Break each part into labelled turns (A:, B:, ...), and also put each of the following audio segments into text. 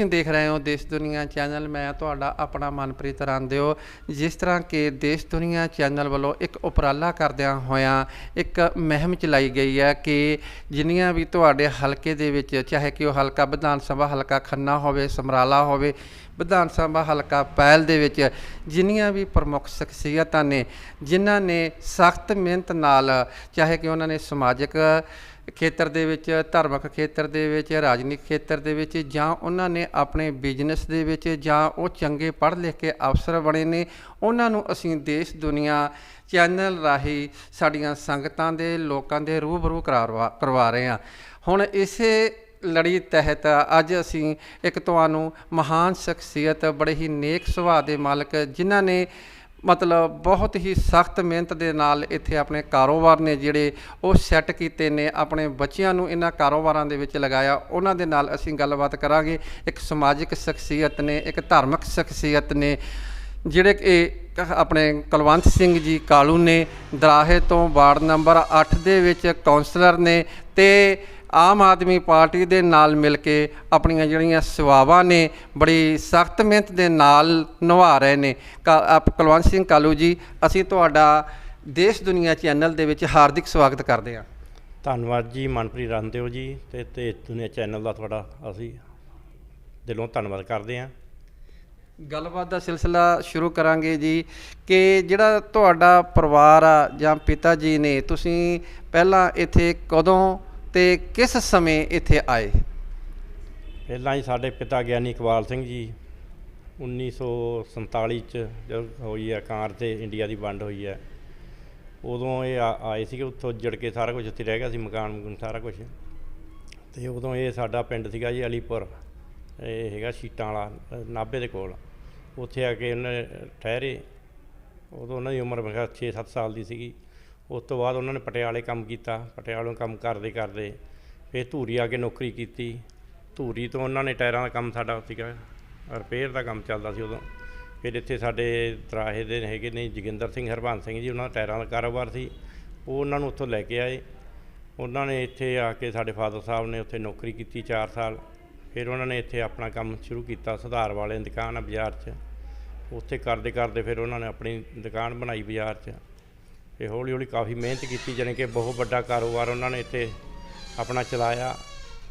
A: ਤੁਸੀਂ ਦੇਖ ਰਹੇ ਹੋ ਦੇਸ਼ ਦੁਨੀਆ ਚੈਨਲ। ਮੈਂ ਤੁਹਾਡਾ ਆਪਣਾ ਮਨਪ੍ਰੀਤ ਰਾਂਦਿਓ ਜਿਸ ਤਰ੍ਹਾਂ ਕਿ ਦੇਸ਼ ਦੁਨੀਆ ਚੈਨਲ ਵੱਲੋਂ ਇੱਕ ਉਪਰਾਲਾ ਕਰਦਿਆਂ ਹੋਇਆਂ ਇੱਕ ਮੁਹਿੰਮ ਚਲਾਈ ਗਈ ਹੈ ਕਿ ਜਿੰਨੀਆਂ ਵੀ ਤੁਹਾਡੇ ਹਲਕੇ ਦੇ ਵਿੱਚ, ਚਾਹੇ ਕਿ ਉਹ ਹਲਕਾ ਵਿਧਾਨ ਸਭਾ ਹਲਕਾ ਖੰਨਾ ਹੋਵੇ, ਸਮਰਾਲਾ ਹੋਵੇ ਵਿਧਾਨ ਸਭਾ ਹਲਕਾ ਪਹਿਲ ਦੇ ਵਿੱਚ ਜਿੰਨੀਆਂ ਵੀ ਪ੍ਰਮੁੱਖ ਸ਼ਖਸੀਅਤਾਂ ਨੇ, ਜਿਨ੍ਹਾਂ ਨੇ ਸਖਤ ਮਿਹਨਤ ਨਾਲ, ਚਾਹੇ ਕਿ ਉਹਨਾਂ ਨੇ ਸਮਾਜਿਕ ਖੇਤਰ ਦੇ ਵਿੱਚ, ਧਾਰਮਿਕ ਖੇਤਰ ਦੇ ਵਿੱਚ, ਰਾਜਨੀਤਿਕ ਖੇਤਰ ਦੇ ਵਿੱਚ, ਜਾਂ ਉਹਨਾਂ ਨੇ ਆਪਣੇ ਬਿਜ਼ਨਸ ਦੇ ਵਿੱਚ, ਜਾਂ ਉਹ ਚੰਗੇ ਪੜ੍ਹ ਲਿਖ ਕੇ ਅਫਸਰ ਬਣੇ ਨੇ, ਉਹਨਾਂ ਨੂੰ ਅਸੀਂ ਦੇਸ਼, ਦੁਨੀਆ ਚੈਨਲ ਰਾਹੀਂ ਸਾਡੀਆਂ ਸੰਗਤਾਂ ਦੇ ਲੋਕਾਂ ਦੇ ਰੂਬਰੂ ਕਰਵਾ ਕਰਵਾ ਰਹੇ ਹਾਂ। ਹੁਣ ਇਸੇ ਲੜੀ ਤਹਿਤ ਅੱਜ ਅਸੀਂ ਇੱਕ ਤੁਹਾਨੂੰ ਮਹਾਨ ਸ਼ਖਸੀਅਤ, ਬੜੇ ਹੀ ਨੇਕ ਸੁਭਾਅ ਦੇ ਮਾਲਕ, ਜਿਨ੍ਹਾਂ ਨੇ ਮਤਲਬ ਬਹੁਤ ਹੀ ਸਖਤ ਮਿਹਨਤ ਦੇ ਨਾਲ ਇੱਥੇ ਆਪਣੇ ਕਾਰੋਬਾਰ ਨੇ ਜਿਹੜੇ ਉਹ ਸੈੱਟ ਕੀਤੇ ਨੇ, ਆਪਣੇ ਬੱਚਿਆਂ ਨੂੰ ਇਹਨਾਂ ਕਾਰੋਬਾਰਾਂ ਦੇ ਵਿੱਚ ਲਗਾਇਆ। ਉਹਨਾਂ ਦੇ ਨਾਲ ਅਸੀਂ ਗੱਲਬਾਤ ਕਰਾਂਗੇ। ਇੱਕ ਸਮਾਜਿਕ ਸ਼ਖਸੀਅਤ ਨੇ, ਇੱਕ ਧਾਰਮਿਕ ਸ਼ਖਸੀਅਤ ਨੇ, ਜਿਹੜੇ ਕਿ ਆਪਣੇ ਕੁਲਵੰਤ ਸਿੰਘ ਜੀ ਕਾਲੂ ਨੇ, ਦਰਾਹੇ ਤੋਂ ਵਾਰਡ ਨੰਬਰ 8 ਦੇ ਵਿੱਚ ਕਾਉਂਸਲਰ ਨੇ ਤੇ ਆਮ ਆਦਮੀ ਪਾਰਟੀ ਦੇ ਨਾਲ ਮਿਲ ਕੇ ਆਪਣੀਆਂ ਜਿਹੜੀਆਂ ਸੇਵਾਵਾਂ ਨੇ ਬੜੀ ਸਖਤ ਮਿਹਨਤ ਦੇ ਨਾਲ ਨਿਭਾ ਰਹੇ ਨੇ। ਕੁਲਵੰਤ ਸਿੰਘ ਕਾਲੂ ਜੀ ਅਸੀਂ ਤੁਹਾਡਾ ਦੇਸ਼ ਦੁਨੀਆ ਚੈਨਲ ਦੇ ਵਿੱਚ ਹਾਰਦਿਕ ਸਵਾਗਤ ਕਰਦੇ ਹਾਂ।
B: ਧੰਨਵਾਦ ਜੀ ਮਨਪ੍ਰੀਤ ਰੰਦੇਓ ਜੀ ਤੇ ਤੇ ਦੁਨੀਆ ਚੈਨਲ ਦਾ ਤੁਹਾਡਾ ਅਸੀਂ ਦਿਲੋਂ ਧੰਨਵਾਦ ਕਰਦੇ ਹਾਂ।
A: ਗੱਲਬਾਤ ਦਾ ਸਿਲਸਿਲਾ ਸ਼ੁਰੂ ਕਰਾਂਗੇ ਜੀ ਕਿ ਜਿਹੜਾ ਤੁਹਾਡਾ ਪਰਿਵਾਰ ਆ ਜਾਂ ਪਿਤਾ ਜੀ ਨੇ ਤੁਸੀਂ ਪਹਿਲਾਂ ਇੱਥੇ ਕਦੋਂ ਤੇ ਕਿਸ ਸਮੇਂ ਇੱਥੇ ਆਏ?
B: ਪਹਿਲਾਂ ਹੀ ਸਾਡੇ ਪਿਤਾ ਗਿਆਨੀ ਇਕਬਾਲ ਸਿੰਘ ਜੀ 1947 ਚ ਜਦ ਹੋਈ ਹੈ ਕਾਰ ਤੇ ਇੰਡੀਆ ਦੀ ਵੰਡ ਹੋਈ ਹੈ। ਉਦੋਂ ਇਹ ਆ- ਆਏ ਸੀਗੇ ਉੱਥੋਂ ਜੜ ਕੇ ਸਾਰਾ ਕੁਝ ਉੱਥੇ ਰਹਿ ਗਿਆ ਸੀ ਮਕਾਨ ਮਕੂਨ ਸਾਰਾ ਕੁਝ ਤੇ ਉਦੋਂ ਇਹ ਸਾਡਾ ਪਿੰਡ ਸੀਗਾ ਜੀ ਅਲੀਪੁਰ। ਇਹ ਹੈਗਾ ਸ਼ੀਟਾਂ ਵਾਲਾ ਅ, ਨਾਭੇ ਦੇ ਕੋਲ। ਉੱਥੇ ਆ ਕੇ ਉਹਨੇ ਠਹਿਰੇ। ਉਦੋਂ ਉਹਨਾਂ ਦੀ ਉਮਰ ਮੇਰਾ 6-7 ਸਾਲ ਦੀ ਸੀਗੀ। ਉਸ ਤੋਂ ਬਾਅਦ ਉਹਨਾਂ ਨੇ ਪਟਿਆਲੇ ਕੰਮ ਕੀਤਾ, ਪਟਿਆਲੋਂ ਕੰਮ ਕਰਦੇ ਕਰਦੇ ਫਿਰ ਧੂਰੀ ਆ ਕੇ ਨੌਕਰੀ ਕੀਤੀ। ਧੂਰੀ ਤੋਂ ਉਹਨਾਂ ਨੇ ਟਾਇਰਾਂ ਦਾ ਕੰਮ ਸਾਡਾ ਸੀਗਾ, ਰਿਪੇਅਰ ਦਾ ਕੰਮ ਚੱਲਦਾ ਸੀ ਉਦੋਂ। ਫਿਰ ਇੱਥੇ ਸਾਡੇ ਤਰਾਹੇ ਦੇ ਹੈਗੇ ਨੇ ਜੋਗਿੰਦਰ ਸਿੰਘ ਹਰਬੰਸ ਸਿੰਘ ਜੀ, ਉਹਨਾਂ ਦਾ ਟਾਇਰਾਂ ਦਾ ਕਾਰੋਬਾਰ ਸੀ। ਉਹ ਉਹਨਾਂ ਨੂੰ ਉੱਥੋਂ ਲੈ ਕੇ ਆਏ। ਉਹਨਾਂ ਨੇ ਇੱਥੇ ਆ ਕੇ ਸਾਡੇ ਫਾਦਰ ਸਾਹਿਬ ਨੇ ਉੱਥੇ ਨੌਕਰੀ ਕੀਤੀ 4 ਸਾਲ। ਫਿਰ ਉਹਨਾਂ ਨੇ ਇੱਥੇ ਆਪਣਾ ਕੰਮ ਸ਼ੁਰੂ ਕੀਤਾ ਸੁਧਾਰ ਵਾਲੇ ਦੁਕਾਨ ਆ ਬਾਜ਼ਾਰ 'ਚ। ਉੱਥੇ ਕਰਦੇ ਕਰਦੇ ਫਿਰ ਉਹਨਾਂ ਨੇ ਆਪਣੀ ਦੁਕਾਨ ਬਣਾਈ ਬਾਜ਼ਾਰ 'ਚ। ਤੇ ਹੌਲੀ ਹੌਲੀ ਕਾਫੀ ਮਿਹਨਤ ਕੀਤੀ ਜਾਣੀ ਕਿ ਬਹੁਤ ਵੱਡਾ ਕਾਰੋਬਾਰ ਉਹਨਾਂ ਨੇ ਇੱਥੇ ਆਪਣਾ ਚਲਾਇਆ।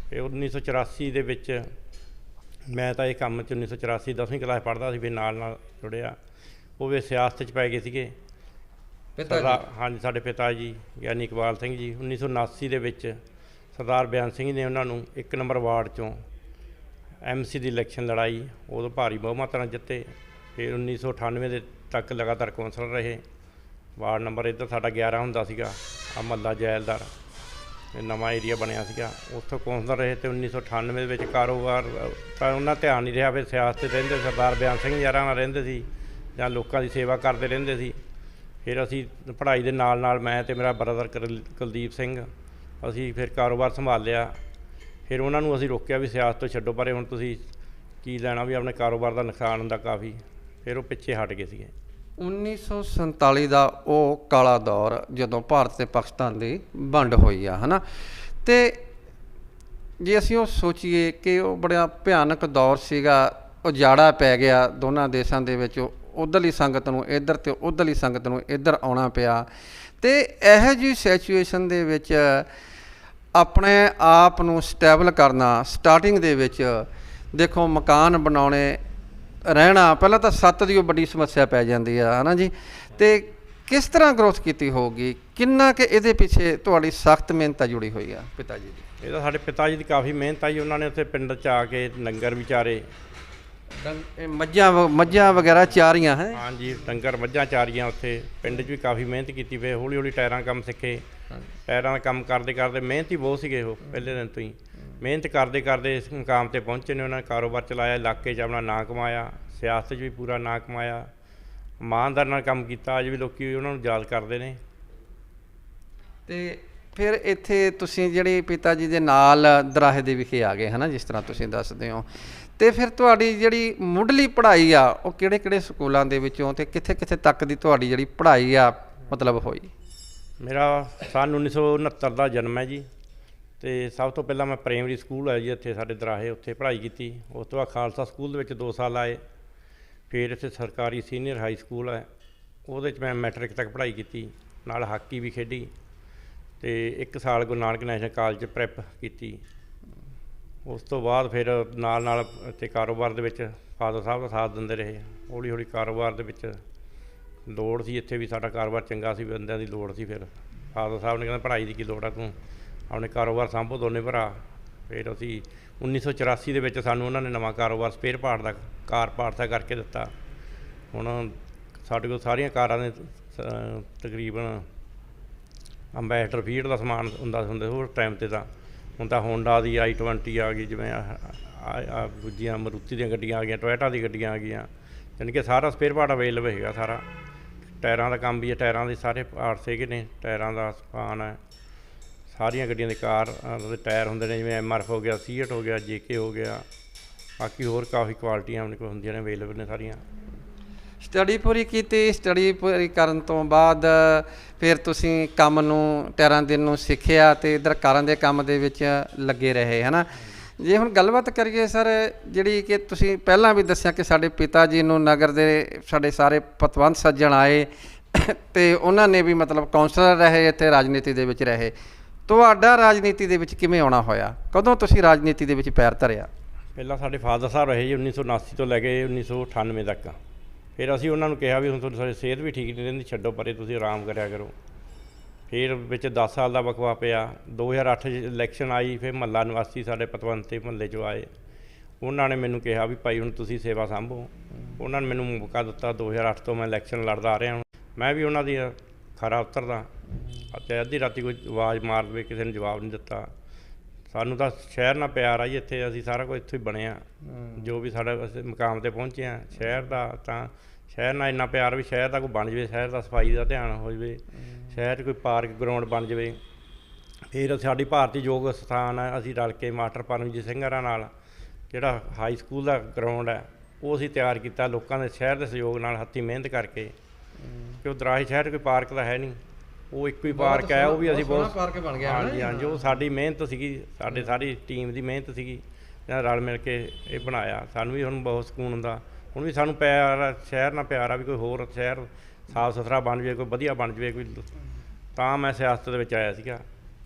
B: ਤੇ 1984 ਦੇ ਵਿੱਚ ਮੈਂ ਤਾਂ ਇਹ ਕੰਮ 'ਚ 1984 ਦਸਵੀਂ ਕਲਾਸ ਪੜ੍ਹਦਾ ਸੀ ਵੀ ਨਾਲ ਨਾਲ ਜੁੜਿਆ। ਉਹ ਵੀ ਸਿਆਸਤ 'ਚ ਪੈ ਗਏ ਸੀਗੇ। ਸਰਦਾਰ ਹਾਂਜੀ ਸਾਡੇ ਪਿਤਾ ਜੀ ਗਿਆਨੀ ਇਕਬਾਲ ਸਿੰਘ ਜੀ। 1979 ਦੇ ਵਿੱਚ ਸਰਦਾਰ ਬਿਆਨ ਸਿੰਘ ਨੇ ਉਹਨਾਂ ਨੂੰ ਇੱਕ ਨੰਬਰ ਵਾਰਡ ਚੋਂ ਐਮਸੀ ਦੀ ਇਲੈਕਸ਼ਨ ਲੜਾਈ। ਉਦੋਂ ਭਾਰੀ ਬਹੁਮਤ ਨਾਲ ਜਿੱਤੇ। ਫਿਰ 1998 ਦੇ ਤੱਕ ਲਗਾਤਾਰ ਕੌਂਸਲਰ ਰਹੇ। ਵਾਰਡ ਨੰਬਰ ਇੱਧਰ ਸਾਡਾ 11 ਹੁੰਦਾ ਸੀਗਾ ਆ ਮੱਲਾ ਜੈਲਦਾਰ। ਇਹ ਨਵਾਂ ਏਰੀਆ ਬਣਿਆ ਸੀਗਾ। ਉੱਥੋਂ ਕੌਂਸਲਰ ਰਹੇ ਤੇ 1998 ਦੇ ਵਿੱਚ ਕਾਰੋਬਾਰ, ਤਾਂ ਉਹਨਾਂ ਧਿਆਨ ਨਹੀਂ ਰਿਹਾ ਫਿਰ ਸਿਆਸਤ 'ਤੇ ਰਹਿੰਦੇ, ਸਰਦਾਰ ਬਿਆਨ ਸਿੰਘ ਯਾਰਾਂ ਨਾਲ ਰਹਿੰਦੇ ਸੀ ਜਾਂ ਲੋਕਾਂ ਦੀ ਸੇਵਾ ਕਰਦੇ ਰਹਿੰਦੇ ਸੀ। ਫਿਰ ਅਸੀਂ ਪੜ੍ਹਾਈ ਦੇ ਨਾਲ ਨਾਲ ਮੈਂ ਤੇ ਮੇਰਾ ਬ੍ਰਦਰ ਕੁਲਦੀਪ ਸਿੰਘ, ਅਸੀਂ ਫਿਰ ਕਾਰੋਬਾਰ ਸੰਭਾਲਿਆ। ਫਿਰ ਉਹਨਾਂ ਨੂੰ ਅਸੀਂ ਰੋਕਿਆ ਵੀ ਸਿਆਸਤ ਤੋਂ ਛੱਡੋ, ਪਰੇ ਹੁਣ ਤੁਸੀਂ ਕੀ ਲੈਣਾ ਵੀ ਆਪਣੇ ਕਾਰੋਬਾਰ ਦਾ ਨੁਕਸਾਨ ਹੁੰਦਾ ਕਾਫੀ। ਫਿਰ ਉਹ ਪਿੱਛੇ ਹਟ ਗਏ ਸੀਗੇ।
A: 1947 ਦਾ ਉਹ ਕਾਲਾ ਦੌਰ ਜਦੋਂ ਭਾਰਤ ਤੇ ਪਾਕਿਸਤਾਨ ਦੀ ਵੰਡ ਹੋਈ ਆ, ਹਨਾ? ਤੇ ਜੇ ਅਸੀਂ ਉਹ ਸੋਚੀਏ ਕਿ ਉਹ ਬੜਾ ਭਿਆਨਕ ਦੌਰ ਸੀਗਾ, ਉਜਾੜਾ ਪੈ ਗਿਆ ਦੋਨਾਂ ਦੇਸ਼ਾਂ ਦੇ ਵਿੱਚ, ਉਧਰਲੀ ਸੰਗਤ ਨੂੰ ਇੱਧਰ ਤੇ ਉਧਰਲੀ ਸੰਗਤ ਨੂੰ ਇੱਧਰ ਆਉਣਾ ਪਿਆ, ਤੇ ਇਹੋ ਜਿਹੀ ਸਿਚੁਏਸ਼ਨ ਦੇ ਵਿੱਚ ਆਪਣੇ ਆਪ ਨੂੰ ਸਟੇਬਲ ਕਰਨਾ ਸਟਾਰਟਿੰਗ ਦੇ ਵਿੱਚ ਦੇਖੋ ਮਕਾਨ ਬਣਾਉਣੇ ਰਹਿਣਾ ਪਹਿਲਾਂ ਤਾਂ ਸੱਤ ਦੀ ਉਹ ਵੱਡੀ ਸਮੱਸਿਆ ਪੈ ਜਾਂਦੀ ਆ ਹਨਾ ਜੀ? ਤੇ ਕਿਸ ਤਰ੍ਹਾਂ ਗਰੋਥ ਕੀਤੀ ਹੋਊਗੀ? ਕਿੰਨਾ ਕਿ ਇਹਦੇ ਪਿੱਛੇ ਤੁਹਾਡੀ ਸਖਤ ਮਿਹਨਤ ਜੁੜੀ ਹੋਈ ਆ ਪਿਤਾ ਜੀ ਦੀ?
B: ਇਹ ਤਾਂ ਸਾਡੇ ਪਿਤਾ ਜੀ ਦੀ ਕਾਫੀ ਮਿਹਨਤ ਆਈ ਉਹਨਾਂ ਨੇ ਉੱਥੇ ਪਿੰਡ 'ਚ ਆ ਕੇ ਲੰਗਰ ਵਿਚਾਰੇ।
A: ਮੱਝਾਂ ਮੱਝਾਂ ਵਗੈਰਾ ਚਾਰੀਆਂ ਹੈ?
B: ਹਾਂਜੀ ਡੰਗਰ ਮੱਝਾਂ ਚਾਰੀਆਂ ਉੱਥੇ। ਪਿੰਡ 'ਚ ਵੀ ਕਾਫੀ ਮਿਹਨਤ ਕੀਤੀ ਫਿਰ ਹੌਲੀ ਹੌਲੀ ਟਾਇਰਾਂ ਕੰਮ ਸਿੱਖੇ। ਟਾਇਰਾਂ ਦਾ ਕੰਮ ਕਰਦੇ ਕਰਦੇ ਮਿਹਨਤੀ ਬਹੁਤ ਸੀਗੇ ਉਹ ਪਹਿਲੇ ਦਿਨ ਤੋਂ ਹੀ। ਮਿਹਨਤ ਕਰਦੇ ਕਰਦੇ ਇਸ ਮੁਕਾਮ ਤੇ ਪਹੁੰਚੇ ਨੇ ਉਹਨਾਂ ਨੇ ਕਾਰੋਬਾਰ ਚਲਾਇਆ ਇਲਾਕੇ 'ਚ ਆਪਣਾ ਨਾਂ ਕਮਾਇਆ ਸਿਆਸਤ 'ਚ ਵੀ ਪੂਰਾ ਨਾਂ ਕਮਾਇਆ ਇਮਾਨਦਾਰ ਨਾਲ ਕੰਮ ਕੀਤਾ ਅੱਜ ਵੀ ਲੋਕੀ ਉਹਨਾਂ ਨੂੰ ਯਾਦ ਕਰਦੇ ਨੇ।
A: ਤੇ ਫਿਰ ਇੱਥੇ ਤੁਸੀਂ ਜਿਹੜੇ ਪਿਤਾ ਜੀ ਦੇ ਨਾਲ ਦਰਾਹੇ ਦੇ ਵਿਖੇ ਆ ਗਏ ਹਨਾ ਜਿਸ ਤਰ੍ਹਾਂ ਤੁਸੀਂ ਦੱਸਦੇ ਹੋ। ਤੇ ਫਿਰ ਤੁਹਾਡੀ ਜਿਹੜੀ ਮੁੱਢਲੀ ਪੜ੍ਹਾਈ ਆ ਉਹ ਕਿਹੜੇ ਕਿਹੜੇ ਸਕੂਲਾਂ ਦੇ ਵਿੱਚੋਂ ਤੇ ਕਿੱਥੇ ਕਿੱਥੇ ਤੱਕ ਦੀ ਤੁਹਾਡੀ ਜਿਹੜੀ ਪੜ੍ਹਾਈ ਆ ਮਤਲਬ ਹੋਈ?
B: ਮੇਰਾ ਸਨ 1969 ਦਾ ਜਨਮ ਹੈ ਜੀ। ਤੇ ਸਭ ਤੋਂ ਪਹਿਲਾਂ ਮੈਂ ਪ੍ਰਾਇਮਰੀ ਸਕੂਲ ਹੈ ਜੀ, ਇੱਥੇ ਸਾਡੇ ਦਰਾਹੇ ਉੱਥੇ ਪੜ੍ਹਾਈ ਕੀਤੀ। ਉਸ ਤੋਂ ਬਾਅਦ ਖਾਲਸਾ ਸਕੂਲ ਦੇ ਵਿੱਚ 2 ਸਾਲ ਆਏ। ਫਿਰ ਇੱਥੇ ਸਰਕਾਰੀ ਸੀਨੀਅਰ ਹਾਈ ਸਕੂਲ ਹੈ ਉਹਦੇ 'ਚ ਮੈਂ ਮੈਟ੍ਰਿਕ ਤੱਕ ਪੜ੍ਹਾਈ ਕੀਤੀ। ਨਾਲ ਹਾਕੀ ਵੀ ਖੇਡੀ। ਤੇ 1 ਸਾਲ ਗੁਰੂ ਨਾਨਕ ਨੈਸ਼ਨਲ ਕਾਲਜ 'ਚ ਪ੍ਰੈਪ ਕੀਤੀ। ਉਸ ਤੋਂ ਬਾਅਦ ਫਿਰ ਨਾਲ ਨਾਲ ਇੱਥੇ ਕਾਰੋਬਾਰ ਦੇ ਵਿੱਚ ਫਾਦਰ ਸਾਹਿਬ ਦਾ ਸਾਥ ਦਿੰਦੇ ਰਹੇ। ਹੌਲੀ ਹੌਲੀ ਕਾਰੋਬਾਰ ਦੇ ਵਿੱਚ ਲੋੜ ਸੀ। ਇੱਥੇ ਵੀ ਸਾਡਾ ਕਾਰੋਬਾਰ ਚੰਗਾ ਸੀ, ਬੰਦਿਆਂ ਦੀ ਲੋੜ ਸੀ ਫਿਰ। ਫਾਦਰ ਸਾਹਿਬ ਨੇ ਕਹਿੰਦਾ, ਪੜ੍ਹਾਈ ਦੀ ਕੀ ਲੋੜ ਆ ਤੂੰ? ਆਪਣੇ ਕਾਰੋਬਾਰ ਸੰਭੋ ਦੋਨੇ ਭਰਾ। ਫਿਰ ਅਸੀਂ 1984 ਦੇ ਵਿੱਚ ਸਾਨੂੰ ਉਹਨਾਂ ਨੇ ਨਵਾਂ ਕਾਰੋਬਾਰ ਸਪੇਅਰ ਪਾਰਟ ਦਾ, ਕਾਰ ਪਾਰਟ ਦਾ ਕਰਕੇ ਦਿੱਤਾ। ਹੁਣ ਸਾਡੇ ਕੋਲ ਸਾਰੀਆਂ ਕਾਰਾਂ ਦੇ ਤਕਰੀਬਨ ਅੰਬੈਸਡਰ ਫੀਡ ਦਾ ਸਮਾਨ ਹੁੰਦਾ ਹੁੰਦੇ ਹੋਰ ਟਾਈਮ ਤੇ ਤਾਂ। ਹੁਣ ਤਾਂ ਹੋਂਡਾ ਦੀ i20 ਆ ਗਈ, ਜਿਵੇਂ ਆ ਦੂਜੀਆਂ ਮਰੂਤੀ ਦੀਆਂ ਗੱਡੀਆਂ ਆ ਗਈਆਂ ਟੋਇਟਾ ਦੀ ਗੱਡੀਆਂ ਆ ਗਈਆਂ। ਯਾਨੀ ਕਿ ਸਾਰਾ ਸਪੇਅਰ ਪਾਰਟ ਅਵੇਲੇਬਲ ਹੈਗਾ ਸਾਰਾ। ਟਾਇਰਾਂ ਦਾ ਕੰਮ ਵੀ ਹੈ, ਟਾਇਰਾਂ ਦੇ ਸਾਰੇ ਪਾਰਟਸ ਹੈਗੇ ਨੇ, ਟਾਇਰਾਂ ਦਾ ਸਪਾਨ ਹੈ। ਸਾਰੀਆਂ ਗੱਡੀਆਂ ਦੇ ਕਾਰ ਦੇ ਟਾਇਰ ਹੁੰਦੇ ਨੇ, ਜਿਵੇਂ ਐਮਆਰਐਫ ਹੋ ਗਿਆ ਸੀਟ ਹੋ ਗਿਆ ਜੇਕੇ ਹੋ ਗਿਆ, ਬਾਕੀ ਹੋਰ ਕਾਫੀ ਕੁਆਲਿਟੀਆਂ ਆਪਣੇ ਕੋਲ ਹੁੰਦੀਆਂ ਨੇ ਅਵੇਲੇਬਲ ਨੇ ਸਾਰੀਆਂ।
A: ਸਟੱਡੀ ਪੂਰੀ ਕੀਤੀ ਸਟੱਡੀ ਪੂਰੀ ਕਰਨ ਤੋਂ ਬਾਅਦ, ਫਿਰ ਤੁਸੀਂ ਕੰਮ ਨੂੰ ਟੈਰਾਂ ਦਿਨ ਨੂੰ ਸਿੱਖਿਆ ਤੇ ਇਧਰ ਕਾਰਾਂ ਦੇ ਕੰਮ ਦੇ ਵਿੱਚ ਲੱਗੇ ਰਹੇ, ਹਨਾ? ਜੇ ਹੁਣ ਗੱਲਬਾਤ ਕਰੀਏ ਸਰ, ਜਿਹੜੀ ਕਿ ਤੁਸੀਂ ਪਹਿਲਾਂ ਵੀ ਦੱਸਿਆ ਕਿ ਸਾਡੇ ਪਿਤਾ ਜੀ ਨੂੰ ਨਗਰ ਦੇ ਸਾਡੇ ਸਾਰੇ ਪਤਵੰਤ ਸੱਜਣ ਆਏ, ਤੇ ਉਹਨਾਂ ਨੇ ਵੀ ਮਤਲਬ ਕਾਉਂਸਲਰ ਰਹੇ, ਇੱਥੇ ਰਾਜਨੀਤੀ ਦੇ ਵਿੱਚ ਰਹੇ। ਤੁਹਾਡਾ ਰਾਜਨੀਤੀ ਦੇ ਵਿੱਚ ਕਿਵੇਂ ਆਉਣਾ ਹੋਇਆ? ਕਦੋਂ ਤੁਸੀਂ ਰਾਜਨੀਤੀ ਦੇ ਵਿੱਚ ਪੈਰ ਧਰਿਆ?
B: ਪਹਿਲਾਂ ਸਾਡੇ ਫਾਦਰ ਸਾਹਿਬ ਰਹੇ ਜੀ 1979 ਤੋਂ ਲੈ ਕੇ 1998 ਤੱਕ। ਫਿਰ ਅਸੀਂ ਉਹਨਾਂ ਨੂੰ ਕਿਹਾ ਵੀ ਹੁਣ ਤੁਹਾਡੀ ਸਿਹਤ ਵੀ ਠੀਕ ਨਹੀਂ ਰਹਿੰਦੀ, ਛੱਡੋ ਪਰੇ, ਤੁਸੀਂ ਆਰਾਮ ਕਰਿਆ ਕਰੋ। ਫਿਰ ਵਿੱਚ 10 ਸਾਲ ਦਾ ਵਕਵਾ ਪਿਆ। 2008 ਚ ਇਲੈਕਸ਼ਨ ਆਈ, ਫਿਰ ਮਹੱਲਾ ਨਿਵਾਸੀ ਸਾਡੇ ਪਤਵੰਤੇ ਮਹੱਲੇ 'ਚੋਂ ਆਏ। ਉਹਨਾਂ ਨੇ ਮੈਨੂੰ ਕਿਹਾ ਵੀ ਭਾਈ ਹੁਣ ਤੁਸੀਂ ਸੇਵਾ ਸੰਭੋ। ਉਹਨਾਂ ਨੇ ਮੈਨੂੰ ਮੌਕਾ ਦਿੱਤਾ 2008 ਤੋਂ ਮੈਂ ਇਲੈਕਸ਼ਨ ਲੜਦਾ ਆ ਰਿਹਾ ਹਾਂ ਮੈਂ ਵੀ ਉਹਨਾਂ ਦੀ ਖਰਾ ਉਤਰਦਾ। ਅਤੇ ਅੱਧੀ ਰਾਤੀ ਕੋਈ ਆਵਾਜ਼ ਮਾਰ ਦੇਵੇ ਕਿਸੇ ਨੇ ਜਵਾਬ ਨਹੀਂ ਦਿੱਤਾ। ਸਾਨੂੰ ਤਾਂ ਸ਼ਹਿਰ ਨਾਲ ਪਿਆਰ ਆ ਜੀ ਇੱਥੇ ਅਸੀਂ ਸਾਰਾ ਕੁਝ ਇੱਥੇ ਹੀ ਬਣਿਆ। ਜੋ ਵੀ ਸਾਡਾ ਅਸੀਂ ਮੁਕਾਮ ਤੇ ਪਹੁੰਚੇ ਆ ਸ਼ਹਿਰ ਦਾ ਤਾਂ ਸ਼ਹਿਰ ਨਾਲ ਇੰਨਾ ਪਿਆਰ ਵੀ ਸ਼ਹਿਰ ਦਾ ਕੋਈ ਬਣ ਜਵੇ ਸ਼ਹਿਰ ਦਾ ਸਫ਼ਾਈ ਦਾ ਧਿਆਨ ਹੋ ਜਵੇ ਸ਼ਹਿਰ 'ਚ ਕੋਈ ਪਾਰਕ ਗਰਾਊਂਡ ਬਣ ਜਵੇ। ਫਿਰ ਸਾਡੀ ਭਾਰਤੀ ਯੋਗ ਸਥਾਨ ਹੈ ਅਸੀਂ ਰਲ ਕੇ ਮਾਸਟਰ ਪਰਮਜੀਤ ਸਿੰਘ ਹਰਾਂ ਨਾਲ ਜਿਹੜਾ ਹਾਈ ਸਕੂਲ ਦਾ ਗਰਾਊਂਡ ਹੈ ਉਹ ਅਸੀਂ ਤਿਆਰ ਕੀਤਾ। ਲੋਕਾਂ ਦੇ ਸ਼ਹਿਰ ਦੇ ਸਹਿਯੋਗ ਨਾਲ ਹੱਥੀਂ ਮਿਹਨਤ ਕਰਕੇ। ਕਿ ਉਹ ਦਰਾਹੇ ਸ਼ਹਿਰ 'ਚ ਕੋਈ ਪਾਰਕ ਤਾਂ ਹੈ ਨਹੀਂ। ਉਹ ਇੱਕੋ ਹੀ ਪਾਰਕ ਹੈ ਉਹ ਵੀ ਅਸੀਂ ਬਹੁਤ
A: ਪਾਰਕ ਬਣ
B: ਹਾਂਜੀ ਹਾਂਜੀ ਉਹ ਸਾਡੀ ਮਿਹਨਤ ਸੀਗੀ ਸਾਡੇ ਸਾਰੀ ਟੀਮ ਦੀ ਮਿਹਨਤ ਸੀਗੀ ਇਹਨਾਂ ਰਲ ਮਿਲ ਕੇ ਇਹ ਬਣਾਇਆ। ਸਾਨੂੰ ਵੀ ਹੁਣ ਬਹੁਤ ਸਕੂਨ ਹੁੰਦਾ। ਹੁਣ ਵੀ ਸਾਨੂੰ ਪਿਆਰ ਆ, ਸ਼ਹਿਰ ਨਾਲ ਪਿਆਰ ਆ ਵੀ ਕੋਈ ਹੋਰ ਸ਼ਹਿਰ ਸਾਫ਼ ਸੁਥਰਾ ਬਣ ਜਾਵੇ ਕੋਈ ਵਧੀਆ ਬਣ ਜਾਵੇ ਕੋਈ ਤਾਂ ਮੈਂ ਸਿਆਸਤ ਦੇ ਵਿੱਚ ਆਇਆ ਸੀਗਾ।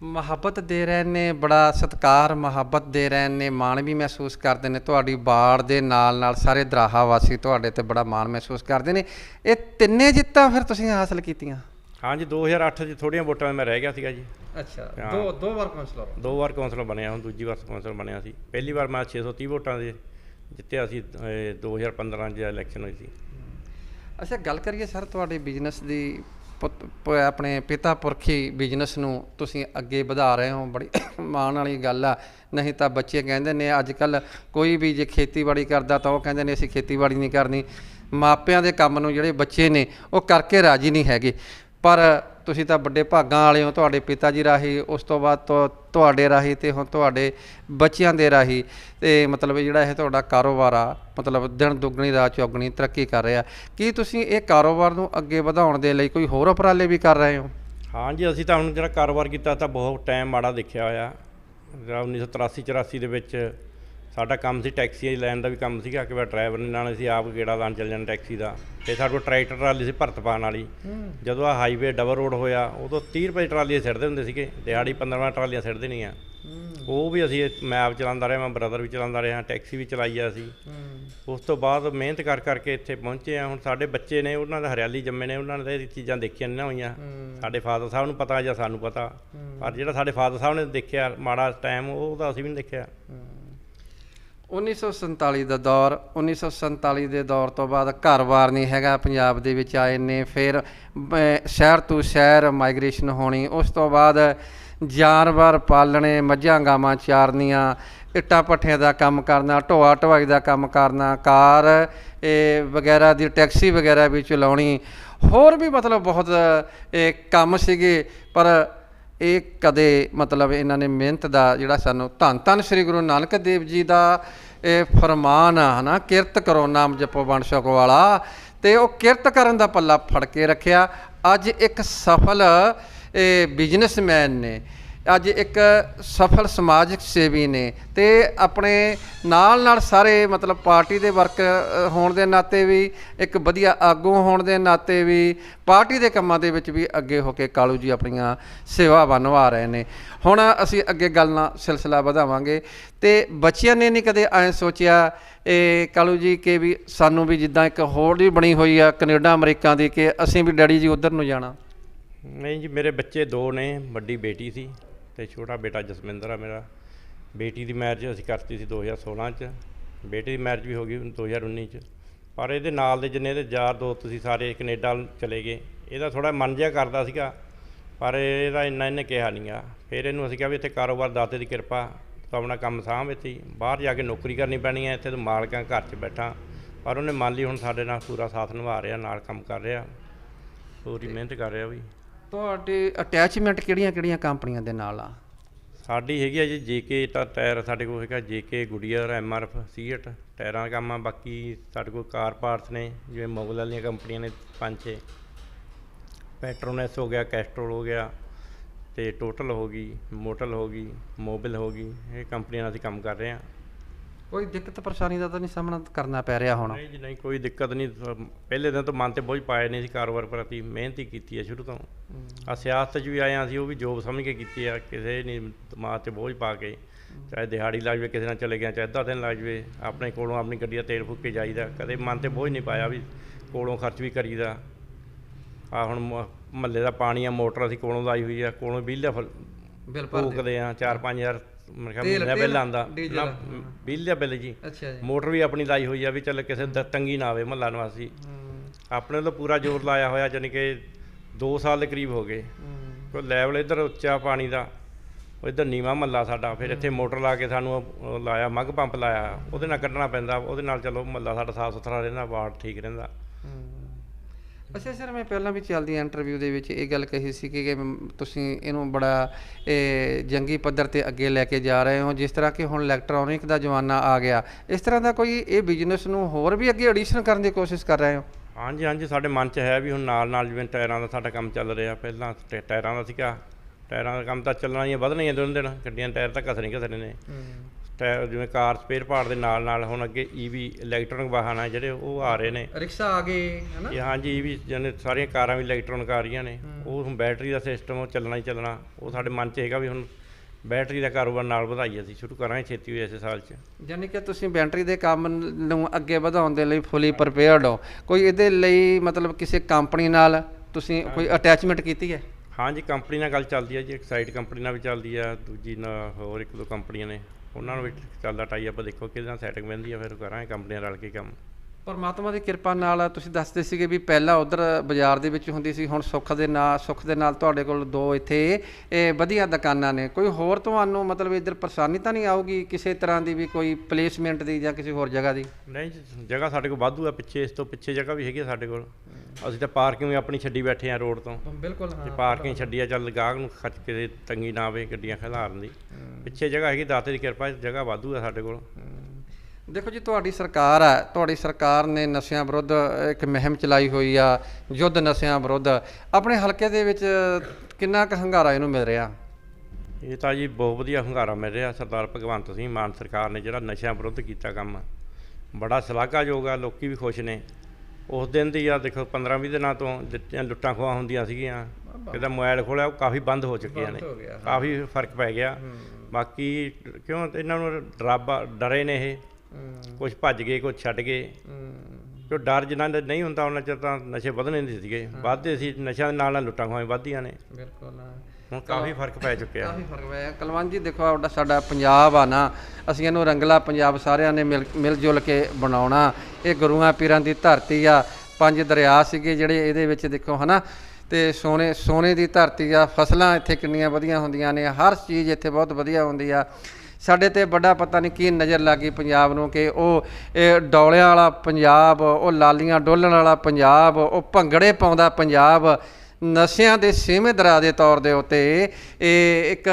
A: ਮੁਹੱਬਤ ਦੇ ਰਹੇ ਨੇ ਬੜਾ ਸਤਿਕਾਰ ਮੁਹੱਬਤ ਦੇ ਰਹੇ ਨੇ ਮਾਣ ਵੀ ਮਹਿਸੂਸ ਕਰਦੇ ਨੇ। ਤੁਹਾਡੀ ਬਾੜ ਦੇ ਨਾਲ ਨਾਲ ਸਾਰੇ ਦਰਾਹਾ ਵਾਸੀ ਤੁਹਾਡੇ ਤੇ ਬੜਾ ਮਾਣ ਮਹਿਸੂਸ ਕਰਦੇ ਨੇ। ਇਹ ਤਿੰਨੇ ਜਿੱਤਾਂ ਫਿਰ ਤੁਸੀਂ ਹਾਸਲ ਕੀਤੀਆਂ?
B: ਹਾਂਜੀ 2008 'ਚ ਥੋੜੀਆਂ ਵੋਟਾਂ ਮੈਂ ਰਹਿ ਗਿਆ ਸੀਗਾ ਜੀ।
A: ਅੱਛਾ। ਦੋ ਦੋ ਵਾਰ ਕਾਉਂਸਲਰ
B: ਦੋ ਵਾਰ ਕੌਂਸਲਰ ਬਣਿਆ ਹੁਣ ਦੂਜੀ ਵਾਰ ਕੌਂਸਲਰ ਬਣਿਆ ਸੀ। ਪਹਿਲੀ ਵਾਰ ਮੈਂ 630 ਵੋਟਾਂ ਦੇ ਜਿੱਤਿਆ ਸੀ ਇਹ 2015 'ਚ ਇਲੈਕਸ਼ਨ ਹੋਈ ਸੀ।
A: ਅੱਛਾ ਗੱਲ ਕਰੀਏ ਸਰ ਤੁਹਾਡੇ ਬਿਜ਼ਨਸ ਦੀ ਆਪਣੇ ਪਿਤਾ ਪੁਰਖੀ ਬਿਜ਼ਨਸ ਨੂੰ ਤੁਸੀਂ ਅੱਗੇ ਵਧਾ ਰਹੇ ਹੋ ਬੜੀ ਮਾਣ ਵਾਲੀ ਗੱਲ ਆ। ਨਹੀਂ ਤਾਂ ਬੱਚੇ ਕਹਿੰਦੇ ਨੇ ਅੱਜ ਕੱਲ ਕੋਈ ਵੀ ਜੇ ਖੇਤੀਬਾੜੀ ਕਰਦਾ ਤਾਂ ਉਹ ਕਹਿੰਦੇ ਨੇ ਅਸੀਂ ਖੇਤੀਬਾੜੀ ਨਹੀਂ ਕਰਨੀ। ਮਾਪਿਆਂ ਦੇ ਕੰਮ ਨੂੰ ਜਿਹੜੇ ਬੱਚੇ ਨੇ ਉਹ ਕਰਕੇ ਰਾਜੀ ਨਹੀਂ ਹੈਗੇ। ਪਰ ਤੁਸੀਂ ਤਾਂ ਵੱਡੇ ਭਾਗਾਂ ਵਾਲੇ ਹੋ ਤੁਹਾਡੇ ਪਿਤਾ ਜੀ ਰਾਹੀਂ, ਉਸ ਤੋਂ ਬਾਅਦ ਤੋਂ ਤੁਹਾਡੇ ਰਾਹੀਂ ਤੇ ਹੁਣ ਤੁਹਾਡੇ ਬੱਚਿਆਂ ਦੇ ਰਾਹੀਂ ਤੇ ਮਤਲਬ ਜਿਹੜਾ ਇਹ ਤੁਹਾਡਾ ਕਾਰੋਬਾਰ ਆ, ਮਤਲਬ ਦਿਨ ਦੁੱਗਣੀ, ਰਾਤ ਚੌਗਣੀ ਤਰੱਕੀ ਕਰ ਰਿਹਾ। ਕੀ ਤੁਸੀਂ ਇਹ ਕਾਰੋਬਾਰ ਨੂੰ ਅੱਗੇ ਵਧਾਉਣ ਦੇ ਲਈ ਕੋਈ ਹੋਰ ਉਪਰਾਲੇ ਵੀ ਕਰ ਰਹੇ ਹੋ?
B: ਹਾਂਜੀ, ਅਸੀਂ ਤਾਂ ਹੁਣ ਜਿਹੜਾ ਕਾਰੋਬਾਰ ਕੀਤਾ ਤਾਂ ਬਹੁਤ ਟਾਈਮ ਮਾੜਾ ਦੇਖਿਆ ਹੋਇਆ। ਜਿਹੜਾ 1983 84 ਦੇ ਵਿੱਚ ਸਾਡਾ ਕੰਮ ਸੀ ਟੈਕਸੀ ਲੈਣ ਦਾ ਵੀ ਕੰਮ ਸੀਗਾ ਕਿ ਡਰਾਈਵਰ ਨਾਲ ਅਸੀਂ ਆਪ ਗੇੜਾ ਲਾਉਣ ਚੱਲ ਜਾਣਾ ਟੈਕਸੀ ਦਾ। ਤੇ ਸਾਡੇ ਕੋਲ ਟਰੈਕਟਰ ਟਰਾਲੀ ਸੀ ਭਰਤ ਪਾਉਣ ਵਾਲੀ। ਜਦੋਂ ਆ ਹਾਈਵੇ ਡਬਲ ਰੋਡ ਹੋਇਆ ਉਦੋਂ 30 ਰੁਪਏ ਟਰਾਲੀਆਂ ਸਿੱਟਦੇ ਹੁੰਦੇ ਸੀਗੇ ਦਿਹਾੜੀ 15 ਟਰਾਲੀਆਂ ਸਿੱਟਦੇ ਨਹੀਂ ਆ। ਉਹ ਵੀ ਅਸੀਂ ਮੈਂ ਆਪ ਚਲਾਉਂਦਾ ਰਿਹਾ ਮੈਂ ਬ੍ਰਦਰ ਵੀ ਚਲਾਉਂਦਾ ਰਿਹਾ ਟੈਕਸੀ ਵੀ ਚਲਾਈ ਆ ਅਸੀਂ। ਉਸ ਤੋਂ ਬਾਅਦ ਮਿਹਨਤ ਕਰ ਕਰਕੇ ਇੱਥੇ ਪਹੁੰਚੇ ਆ ਹੁਣ ਸਾਡੇ ਬੱਚੇ ਨੇ ਉਹਨਾਂ ਦਾ ਹਰਿਆਲੀ ਜੰਮੇ ਨੇ ਉਹਨਾਂ ਨੇ ਇਹ ਚੀਜ਼ਾਂ ਦੇਖੀਆਂ ਨਹੀਂ ਨਾ ਹੋਈਆਂ। ਸਾਡੇ ਫਾਦਰ ਸਾਹਿਬ ਨੂੰ ਪਤਾ ਜਾਂ ਸਾਨੂੰ ਪਤਾ। ਪਰ ਜਿਹੜਾ ਸਾਡੇ ਫਾਦਰ ਸਾਹਿਬ ਨੇ ਦੇਖਿਆ ਮਾੜਾ ਟਾਈਮ ਉਹ ਤਾਂ ਅਸੀਂ ਵੀ ਨਹੀਂ ਦੇਖਿਆ।
A: 1947 ਦਾ ਦੌਰ 1947 ਦੇ ਦੌਰ ਤੋਂ ਬਾਅਦ ਘਰ-ਬਾਰ ਨਹੀਂ ਹੈਗਾ ਪੰਜਾਬ ਦੇ ਵਿੱਚ ਆਏ ਨੇ, ਫਿਰ ਸ਼ਹਿਰ ਤੋਂ ਸ਼ਹਿਰ ਮਾਈਗ੍ਰੇਸ਼ਨ ਹੋਣੀ, ਉਸ ਤੋਂ ਬਾਅਦ ਜਾਨਵਰ ਪਾਲਣੇ, ਮੱਝਾਂ ਗਾਵਾਂ ਚਾਰਨੀਆਂ, ਇੱਟਾਂ ਭੱਠਿਆਂ ਦਾ ਕੰਮ ਕਰਨਾ, ਢੋਆ ਢਵਾਈ ਦਾ ਕੰਮ ਕਰਨਾ, ਕਾਰ, ਇਹ ਵਗੈਰਾ ਦੀ ਟੈਕਸੀ ਵਗੈਰਾ ਵੀ ਚਲਾਉਣੀ। ਹੋਰ ਵੀ ਮਤਲਬ ਬਹੁਤ, ਇਹ ਕੰਮ ਸੀਗੇ, ਪਰ ਇਹ ਕਦੇ ਮਤਲਬ ਇਹਨਾਂ ਨੇ ਮਿਹਨਤ ਦਾ ਜਿਹੜਾ ਸਾਨੂੰ ਧੰਨ ਧੰਨ ਸ੍ਰੀ ਗੁਰੂ ਨਾਨਕ ਦੇਵ ਜੀ ਦਾ ਇਹ ਫਰਮਾਨ ਆ, ਹਨਾ, ਕਿਰਤ ਕਰੋ ਨਾਮ ਜਪੋ ਬਣ ਸਕੋ ਵਾਲਾ, ਤੇ ਉਹ ਕਿਰਤ ਕਰਨ ਦਾ ਪੱਲਾ ਫੜ ਕੇ ਰੱਖਿਆ। ਅੱਜ ਇੱਕ ਸਫਲ ਇਹ ਬਿਜ਼ਨਸਮੈਨ ਨੇ। ਅੱਜ ਇੱਕ ਸਫਲ ਸਮਾਜਿਕ ਸੇਵੀ ਨੇ ਤੇ ਆਪਣੇ ਨਾਲ ਨਾਲ ਸਾਰੇ ਮਤਲਬ ਪਾਰਟੀ ਦੇ ਵਰਕ ਹੋਣ ਦੇ ਨਾਤੇ ਵੀ ਇੱਕ ਵਧੀਆ ਆਗੂ ਹੋਣ ਦੇ ਨਾਤੇ ਵੀ ਪਾਰਟੀ ਦੇ ਕੰਮਾਂ ਦੇ ਵਿੱਚ ਵੀ ਅੱਗੇ ਹੋ ਕੇ ਕਾਲੂ ਜੀ ਆਪਣੀਆਂ ਸੇਵਾਵਾਂ ਨਿਭਾ ਰਹੇ ਨੇ। ਹੁਣ ਅਸੀਂ ਅੱਗੇ ਗੱਲ ਨਾਲ ਸਿਲਸਿਲਾ ਵਧਾਵਾਂਗੇ ਤੇ ਬੱਚਿਆਂ ਨੇ ਨਹੀਂ ਕਦੇ ਐਂ ਸੋਚਿਆ ਇਹ ਕਾਲੂ ਜੀ ਕਿ ਵੀ ਸਾਨੂੰ ਵੀ ਜਿੱਦਾਂ ਇੱਕ ਹੋਰ ਵੀ ਬਣੀ ਹੋਈ ਆ ਕੈਨੇਡਾ ਅਮਰੀਕਾ ਦੀ ਕਿ ਅਸੀਂ ਵੀ ਡੈਡੀ ਜੀ ਉਧਰ ਨੂੰ ਜਾਣਾ?
B: ਨਹੀਂ ਜੀ, ਮੇਰੇ ਬੱਚੇ ਦੋ ਨੇ, ਵੱਡੀ ਬੇਟੀ ਸੀ। ਤੇ ਛੋਟਾ ਬੇਟਾ ਜਸਮਿੰਦਰ ਆ ਮੇਰਾ। ਬੇਟੀ ਦੀ ਮੈਰਿਜ ਅਸੀਂ ਕਰਤੀ ਸੀ 2016 ਚ। ਬੇਟੀ ਦੀ ਮੈਰਿਜ ਵੀ ਹੋ ਗਈ 2019 ਚ। ਪਰ ਇਹਦੇ ਨਾਲ ਦੇ ਜਿੰਨੇ ਇਹਦੇ ਯਾਰ ਦੋਸਤ ਸੀ ਸਾਰੇ ਕੈਨੇਡਾ ਚਲੇ ਗਏ। ਇਹਦਾ ਥੋੜਾ ਮਨ ਜਿਹਾ ਕਰਦਾ ਸੀਗਾ, ਪਰ ਇਹਦਾ ਇੰਨਾ ਇਹਨੇ ਕਿਹਾ ਨਹੀਂਗਾ ਫਿਰ ਇਹਨੂੰ ਅਸੀਂ ਕਿਹਾ ਵੀ ਇੱਥੇ ਕਾਰੋਬਾਰ ਦਾਤੇ ਦੀ ਕਿਰਪਾ, ਤੂੰ ਆਪਣਾ ਕੰਮ ਸਾਂਭ ਇੱਥੇ ਬਾਹਰ ਜਾ ਕੇ ਨੌਕਰੀ ਕਰਨੀ ਪੈਣੀ ਹੈ ਇੱਥੇ ਤੂੰ ਮਾਲਕਾਂ ਘਰ 'ਚ ਬੈਠਾ। ਪਰ ਉਹਨੇ ਮੰਨ ਲਈ ਹੁਣ ਸਾਡੇ ਨਾਲ ਪੂਰਾ ਸਾਥ ਨਿਭਾ ਰਿਹਾ, ਨਾਲ ਕੰਮ ਕਰ ਰਿਹਾ। ਪੂਰੀ ਮਿਹਨਤ ਕਰ ਰਿਹਾ ਵੀ।
A: ਤੁਹਾਡੇ ਅਟੈਚਮੈਂਟ ਕਿਹੜੀਆਂ ਕਿਹੜੀਆਂ ਕੰਪਨੀਆਂ ਦੇ ਨਾਲ ਆ?
B: ਸਾਡੀ ਹੈਗੀ ਆ ਜੀ ਜੇਕੇ ਤਾਂ ਟਾਇਰ, ਸਾਡੇ ਕੋਲ ਹੈਗਾ ਜੇਕੇ ਗੁਡੀਅਰ ਐਮਆਰਐਫ ਸੀਟ ਟਾਇਰਾਂ ਦਾ ਕੰਮ ਆ, ਬਾਕੀ ਸਾਡੇ ਕੋਲ ਕਾਰ ਪਾਰਟਸ ਨੇ, ਜਿਵੇਂ ਮੋਗਲ ਵਾਲੀਆਂ ਕੰਪਨੀਆਂ ਨੇ ਪੰਜ ਛੇ। ਪੈਟਰੋਨੈਸ ਹੋ ਗਿਆ, ਕੈਸਟਰੋਲ ਹੋ ਗਿਆ, ਤੇ ਟੋਟਲ ਹੋ ਗਈ, ਮੋਟਲ ਹੋ ਗਈ, ਮੋਬਿਲ ਹੋ ਗਈ, ਇਹ ਕੰਪਨੀਆਂ ਨਾਲ ਅਸੀਂ ਕੰਮ ਕਰ ਰਹੇ ਹਾਂ
A: ਕੋਈ ਦਿੱਕਤ ਪਰੇਸ਼ਾਨੀ ਦਾ ਤਾਂ ਨਹੀਂ ਸਾਹਮਣਾ ਕਰਨਾ ਪੈ ਰਿਹਾ ਹੁਣ।
B: ਨਹੀਂ ਜੀ ਨਹੀਂ ਕੋਈ ਦਿੱਕਤ ਨਹੀਂ। ਸ- ਪਹਿਲੇ ਦਿਨ ਤੋਂ ਮਨ ਤੇ ਬੋਝ ਪਾਇਆ ਨਹੀਂ ਸੀ ਕਾਰੋਬਾਰ ਪ੍ਰਤੀ ਮਿਹਨਤ ਹੀ ਕੀਤੀ ਹੈ ਸ਼ੁਰੂ ਤੋਂ। ਆ ਸਿਆਸਤ 'ਚ ਵੀ ਹਾਂ ਅਸੀਂ ਉਹ ਵੀ ਜੋਬ ਸਮਝ ਕੇ ਕੀਤੀ ਆ ਕਿਸੇ ਨਹੀਂ ਦਿਮਾਗ 'ਤੇ ਬੋਝ ਪਾ ਕੇ। ਚਾਹੇ ਦਿਹਾੜੀ ਲੱਗ ਜਾਵੇ ਕਿਸੇ ਨਾਲ ਚਲੇ ਗਿਆ ਚਾਹੇ ਅੱਧਾ ਦਿਨ ਲੱਗ ਜਾਵੇ ਆਪਣੇ ਕੋਲੋਂ ਆਪਣੀ ਗੱਡੀ ਦਾ ਤੇਲ ਫੂਕ ਕੇ ਜਾਈਦਾ। ਕਦੇ ਮਨ ਤੇ ਬੋਝ ਨਹੀਂ ਪਾਇਆ ਵੀ ਕੋਲੋਂ ਖਰਚ ਵੀ ਕਰੀਦਾ। ਆ ਹੁਣ ਮਹੱਲੇ ਦਾ ਪਾਣੀ ਆ ਮੋਟਰ ਅਸੀਂ ਕੋਲੋਂ ਲਾਈ ਹੋਈ ਆ ਕੋਲੋਂ ਬਿੱਲ
A: ਬਿੱਲ
B: ਫੂਕਦੇ ਆ 4-5000 ਮੇਰੇ ਖਿਆਲ ਮਹੀਨਾ ਬਿੱਲ ਆਂਦਾ ਨਾ ਬਿੱਲ ਦਾ ਬਿੱਲ ਜੀ।
A: ਅੱਛਾ ਜੀ।
B: ਮੋਟਰ ਵੀ ਆਪਣੀ ਲਾਈ ਹੋਈ ਆ ਵੀ ਚੱਲ ਕਿਸੇ ਤੰਗੀ ਨਾ ਆਵੇ ਮਹੱਲਾ ਨਿਵਾਸੀ। ਆਪਣੇ ਵੱਲੋਂ ਪੂਰਾ ਜ਼ੋਰ ਲਾਇਆ ਹੋਇਆ ਜਾਣੀ ਕਿ 2 ਸਾਲ ਦੇ ਕਰੀਬ ਹੋ ਗਏ। ਕੋਈ ਲੈਵਲ ਇੱਧਰ ਉੱਚਾ ਪਾਣੀ ਦਾ ਉਹ ਇੱਧਰ ਨੀਵਾ ਮਹੱਲਾ ਸਾਡਾ ਫਿਰ ਇੱਥੇ ਮੋਟਰ ਲਾ ਕੇ ਸਾਨੂੰ ਲਾਇਆ ਮੱਗ ਪੰਪ ਲਾਇਆ ਉਹਦੇ ਨਾਲ ਕੱਢਣਾ ਪੈਂਦਾ ਉਹਦੇ ਨਾਲ ਚਲੋ ਮਹੱਲਾ ਸਾਡਾ ਸਾਫ਼ ਸੁਥਰਾ ਰਹਿੰਦਾ ਵਾਰਡ ਠੀਕ ਰਹਿੰਦਾ।
A: ਅੱਛਾ ਸਰ ਮੈਂ ਪਹਿਲਾਂ ਵੀ ਚੱਲਦੀ ਇੰਟਰਵਿਊ ਦੇ ਵਿੱਚ ਇਹ ਗੱਲ ਕਹੀ ਸੀ ਕਿ ਤੁਸੀਂ ਇਹਨੂੰ ਬੜਾ ਇਹ ਜੰਗੀ ਪੱਧਰ ਤੇ ਅੱਗੇ ਲੈ ਕੇ ਜਾ ਰਹੇ ਹੋ ਜਿਸ ਤਰ੍ਹਾਂ ਕਿ ਹੁਣ ਇਲੈਕਟ੍ਰੋਨਿਕ ਦਾ ਜ਼ਮਾਨਾ ਆ ਗਿਆ। ਇਸ ਤਰ੍ਹਾਂ ਦਾ ਕੋਈ ਇਹ ਬਿਜ਼ਨਸ ਨੂੰ ਹੋਰ ਵੀ ਅੱਗੇ ਐਡੀਸ਼ਨ ਕਰਨ ਦੀ ਕੋਸ਼ਿਸ਼ ਕਰ ਰਹੇ ਹੋ?
B: ਹਾਂਜੀ ਹਾਂਜੀ ਸਾਡੇ ਮਨ 'ਚ ਹੈ ਵੀ ਹੁਣ ਨਾਲ ਨਾਲ ਜਿਵੇਂ ਟਾਇਰਾਂ ਦਾ ਸਾਡਾ ਕੰਮ ਚੱਲ ਰਿਹਾ। ਪਹਿਲਾਂ ਟਾਇਰਾਂ ਦਾ ਸੀਗਾ। ਟਾਇਰਾਂ ਦਾ ਕੰਮ ਤਾਂ ਚੱਲਣਾ ਹੀ ਵਧਣਾ ਹੀ ਦਿਨ ਦਿਨ ਗੱਡੀਆਂ ਟਾਇਰ ਤਾਂ ਘਸਣੇ ਘਸਣੇ ਨੇ। ਟਾਇਰ ਜਿਵੇਂ ਕਾਰ ਸਪੇਅਰ ਪਾਰਟ ਦੇ ਨਾਲ ਨਾਲ ਹੁਣ ਅੱਗੇ ਈਵੀ ਇਲੈਕਟ੍ਰੋਨਿਕ ਵਾਹਨ ਆ ਜਿਹੜੇ ਉਹ ਆ ਰਹੇ ਨੇ।
A: ਰਿਕਸ਼ਾ ਆ ਗਏ ਹਨਾ?
B: ਇਹ ਹਾਂਜੀ ਈਵੀ ਜਿਹਨੇ ਸਾਰੀਆਂ ਕਾਰਾਂ ਵੀ ਇਲੈਕਟ੍ਰੋਨਿਕ ਆ ਰਹੀਆਂ ਨੇ। ਉਹ ਹੁਣ ਬੈਟਰੀ ਦਾ ਸਿਸਟਮ ਉਹ ਚੱਲਣਾ ਹੀ ਚੱਲਣਾ। ਉਹ ਸਾਡੇ ਮਨ 'ਚ ਹੈਗਾ ਵੀ ਹੁਣ ਬੈਟਰੀ ਦਾ ਕਾਰੋਬਾਰ ਨਾਲ ਵਧਾਈ ਅਸੀਂ ਸ਼ੁਰੂ ਕਰਾਂਗੇ ਛੇਤੀ ਹੋਈ ਇਸੇ ਸਾਲ 'ਚ।
A: ਯਾਨੀ ਕਿ ਤੁਸੀਂ ਬੈਟਰੀ ਦੇ ਕੰਮ ਨੂੰ ਅੱਗੇ ਵਧਾਉਣ ਦੇ ਲਈ ਫੁੱਲੀ ਪ੍ਰਪੇਅਰਡ ਹੋ। ਕੋਈ ਇਹਦੇ ਲਈ ਮਤਲਬ ਕਿਸੇ ਕੰਪਨੀ ਨਾਲ ਤੁਸੀਂ ਕੋਈ ਅਟੈਚਮੈਂਟ ਕੀਤੀ ਹੈ?
B: ਹਾਂਜੀ ਕੰਪਨੀ ਨਾਲ ਗੱਲ ਚੱਲਦੀ ਹੈ ਜੀ ਇੱਕ ਸਾਈਡ ਕੰਪਨੀ ਨਾਲ ਵੀ ਚੱਲਦੀ ਆ ਦੂਜੀ ਨਾਲ ਹੋਰ ਇੱਕ ਦੋ ਕੰਪਨੀਆਂ ਨੇ। ਉਹਨਾਂ ਨਾਲ ਵੀ ਚੱਲਦਾ ਟਾਈ ਆਪਾਂ ਦੇਖੋ ਕਿਹਦੇ ਨਾਲ ਸੈਟਿੰਗ ਬਹਿੰਦੀ ਆ ਫਿਰ ਕਰਾਂਗੇ ਕੰਪਨੀਆਂ ਰਲ ਕੇ ਕੰਮ।
A: ਪਰਮਾਤਮਾ ਦੀ ਕਿਰਪਾ ਨਾਲ ਤੁਸੀਂ ਦੱਸਦੇ ਸੀਗੇ ਵੀ ਪਹਿਲਾਂ ਉਧਰ ਬਾਜ਼ਾਰ ਦੇ ਵਿੱਚ ਹੁੰਦੀ ਸੀ ਹੁਣ ਸੁੱਖ ਦੇ ਨਾਲ ਸੁੱਖ ਦੇ ਨਾਲ ਤੁਹਾਡੇ ਕੋਲ ਦੋ ਇੱਥੇ ਇਹ ਵਧੀਆ ਦੁਕਾਨਾਂ ਨੇ। ਕੋਈ ਹੋਰ ਤੁਹਾਨੂੰ ਮਤਲਬ ਇੱਧਰ ਪਰੇਸ਼ਾਨੀ ਤਾਂ ਨਹੀਂ ਆਊਗੀ ਕਿਸੇ ਤਰ੍ਹਾਂ ਦੀ ਵੀ ਕੋਈ ਪਲੇਸਮੈਂਟ ਦੀ ਜਾਂ ਕਿਸੇ ਹੋਰ ਜਗ੍ਹਾ ਦੀ?
B: ਨਹੀਂ ਜਗ੍ਹਾ ਸਾਡੇ ਕੋਲ ਵਾਧੂ ਆ ਪਿੱਛੇ ਇਸ ਤੋਂ ਪਿੱਛੇ ਜਗ੍ਹਾ ਵੀ ਹੈਗੀ ਸਾਡੇ ਕੋਲ। ਅਸੀਂ ਤਾਂ ਪਾਰਕਿੰਗ ਵੀ ਆਪਣੀ ਛੱਡੀ ਬੈਠੇ ਆ ਰੋਡ ਤੋਂ।
A: ਬਿਲਕੁਲ
B: ਜੇ ਪਾਰਕਿੰਗ ਛੱਡੀ ਆ ਚੱਲ ਗਾਹਕ ਨੂੰ ਖਰਚ ਕੇ ਤੰਗੀ ਨਾ ਆਵੇ ਗੱਡੀਆਂ ਖਿਲਾਰਨ ਦੀ। ਪਿੱਛੇ ਜਗ੍ਹਾ ਹੈਗੀ ਦਾਤੇ ਦੀ ਕਿਰਪਾ ਜਗ੍ਹਾ ਵਾਧੂ ਆ ਸਾਡੇ ਕੋਲ।
A: ਦੇਖੋ ਜੀ ਤੁਹਾਡੀ ਸਰਕਾਰ ਹੈ ਤੁਹਾਡੀ ਸਰਕਾਰ ਨੇ ਨਸ਼ਿਆਂ ਵਿਰੁੱਧ ਇੱਕ ਮੁਹਿੰਮ ਚਲਾਈ ਹੋਈ ਆ ਯੁੱਧ ਨਸ਼ਿਆਂ ਵਿਰੁੱਧ। ਆਪਣੇ ਹਲਕੇ ਦੇ ਵਿੱਚ ਕਿੰਨਾ ਕੁ ਹੰਗਾਰਾ ਇਹਨੂੰ ਮਿਲ ਰਿਹਾ?
B: ਇਹ ਤਾਂ ਜੀ ਬਹੁਤ ਵਧੀਆ ਹੁੰਗਾਰਾ ਮਿਲ ਰਿਹਾ ਸਰਦਾਰ ਭਗਵੰਤ ਸਿੰਘ ਮਾਨ ਸਰਕਾਰ ਨੇ ਜਿਹੜਾ ਨਸ਼ਿਆਂ ਵਿਰੁੱਧ ਕੀਤਾ ਕੰਮ। ਬੜਾ ਸ਼ਲਾਘਾਯੋਗ ਆ ਲੋਕੀ ਵੀ ਖੁਸ਼ ਨੇ। ਉਸ ਦਿਨ ਦੀ ਆ ਦੇਖੋ 15 20 ਦਿਨਾਂ ਤੋਂ ਜਿੱਤੀਆਂ ਲੁੱਟਾਂ ਖੋਹਾਂ ਹੁੰਦੀਆਂ ਸੀਗੀਆਂ। ਕਿਦਾ ਮੋਬਾਈਲ ਖੋਲਿਆ ਉਹ ਕਾਫੀ ਬੰਦ ਹੋ ਚੁੱਕੀਆਂ ਨੇ। ਕਾਫੀ ਫ਼ਰਕ ਪੈ ਗਿਆ। ਬਾਕੀ ਕਿਉਂ ਇਹਨਾਂ ਨੂੰ ਡਰਾਬਾ ਡਰੇ ਨੇ ਇਹ। ਕੁਝ ਭੱਜ ਗਏ ਕੁਝ ਛੱਡ ਗਏ। ਕਿਉਂ ਡਰ ਜਿਨ੍ਹਾਂ ਦਾ ਨਹੀਂ ਹੁੰਦਾ ਉਹਨਾਂ ਚਿਰ ਤਾਂ ਨਸ਼ੇ ਵਧਣੇ ਨਹੀਂ ਸੀਗੇ। ਵੱਧਦੇ ਸੀ ਨਸ਼ਿਆਂ ਦੇ ਨਾਲ ਨਾਲ ਲੁੱਟਾਂ ਖੋਹਾਂ ਵੀ ਵੱਧਦੀਆਂ ਨੇ।
A: ਬਿਲਕੁਲ
B: ਹੁਣ ਕਾਫੀ ਫ਼ਰਕ ਪੈ ਚੁੱਕਿਆ।
A: ਕਾਫੀ ਫ਼ਰਕ ਪਿਆ ਕਲਵੰਤ ਜੀ, ਦੇਖੋ ਸਾਡਾ ਸਾਡਾ ਪੰਜਾਬ ਆ ਨਾ, ਅਸੀਂ ਇਹਨੂੰ ਰੰਗਲਾ ਪੰਜਾਬ ਸਾਰਿਆਂ ਨੇ ਮਿਲ ਮਿਲ ਜੁਲ ਕੇ ਬਣਾਉਣਾ। ਇਹ ਗੁਰੂਆਂ ਪੀਰਾਂ ਦੀ ਧਰਤੀ ਆ। ਪੰਜ ਦਰਿਆ ਸੀਗੇ ਜਿਹੜੇ ਇਹਦੇ ਵਿੱਚ ਦੇਖੋ ਹਨਾ, ਤੇ ਸੋਨੇ ਸੋਨੇ ਦੀ ਧਰਤੀ ਆ। ਫਸਲਾਂ ਇੱਥੇ ਕਿੰਨੀਆਂ ਵਧੀਆ ਹੁੰਦੀਆਂ ਨੇ। ਹਰ ਚੀਜ਼ ਇੱਥੇ ਬਹੁਤ ਵਧੀਆ ਹੁੰਦੀ ਆ। ਸਾਡੇ ਤੇ ਵੱਡਾ ਪਤਾ ਨਹੀਂ ਕੀ ਨਜ਼ਰ ਲੱਗੀ ਪੰਜਾਬ ਨੂੰ ਕਿ ਉਹ ਇਹ ਡੌਲਿਆਂ ਵਾਲਾ ਪੰਜਾਬ, ਉਹ ਲਾਲੀਆਂ ਡੋਲਣ ਵਾਲਾ ਪੰਜਾਬ, ਉਹ ਭੰਗੜੇ ਪਾਉਂਦਾ ਪੰਜਾਬ। ਨਸ਼ਿਆਂ ਦੇ ਛੇਵੇਂ ਦਰਾ ਦੇ ਤੌਰ ਦੇ ਉੱਤੇ ਇਹ ਇੱਕ